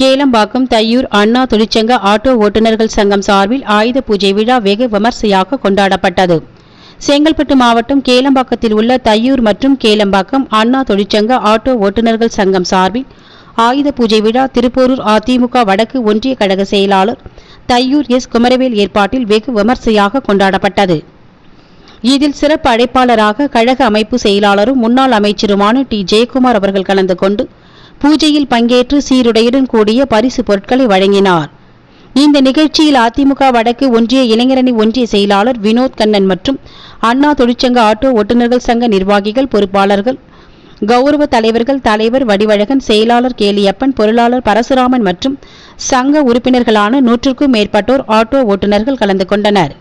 கேலம்பாக்கம் தையூர் அண்ணா தொழிற்சங்க ஆட்டோ ஓட்டுநர்கள் சங்கம் சார்பில் ஆயுத பூஜை விழா வெகு விமர்சையாக கொண்டாடப்பட்டது. செங்கல்பட்டு மாவட்டம் கேலம்பாக்கத்தில் உள்ள தையூர் மற்றும் கேலம்பாக்கம் அண்ணா தொழிற்சங்க ஆட்டோ ஓட்டுநர்கள் சங்கம் சார்பில் ஆயுத பூஜை விழா திருப்போரூர் அதிமுக வடக்கு ஒன்றிய கழக செயலாளர் தையூர் எஸ். குமரவேல் ஏற்பாட்டில் வெகு விமர்சையாக கொண்டாடப்பட்டது. இதில் சிறப்பு அழைப்பாளராக கழக அமைப்பு செயலாளரும் முன்னாள் அமைச்சருமான டி. ஜெயக்குமார் அவர்கள் கலந்து கொண்டு பூஜையில் பங்கேற்று சீருடையுடன் கூடிய பரிசு பொருட்களை வழங்கினார். இந்த நிகழ்ச்சியில் அதிமுக வடக்கு ஒன்றிய இளைஞரணி ஒன்றிய செயலாளர் வினோத் கண்ணன் மற்றும் அண்ணா தொழிற்சங்க ஆட்டோ ஓட்டுநர்கள் சங்க நிர்வாகிகள் பொறுப்பாளர்கள் கௌரவ தலைவர்கள் தலைவர் வடிவழகன் செயலாளர் கேலியப்பன் பொருளாளர் பரசுராமன் மற்றும் சங்க உறுப்பினர்களான நூற்றுக்கும் மேற்பட்டோர் ஆட்டோ ஓட்டுநர்கள் கலந்து கொண்டனர்.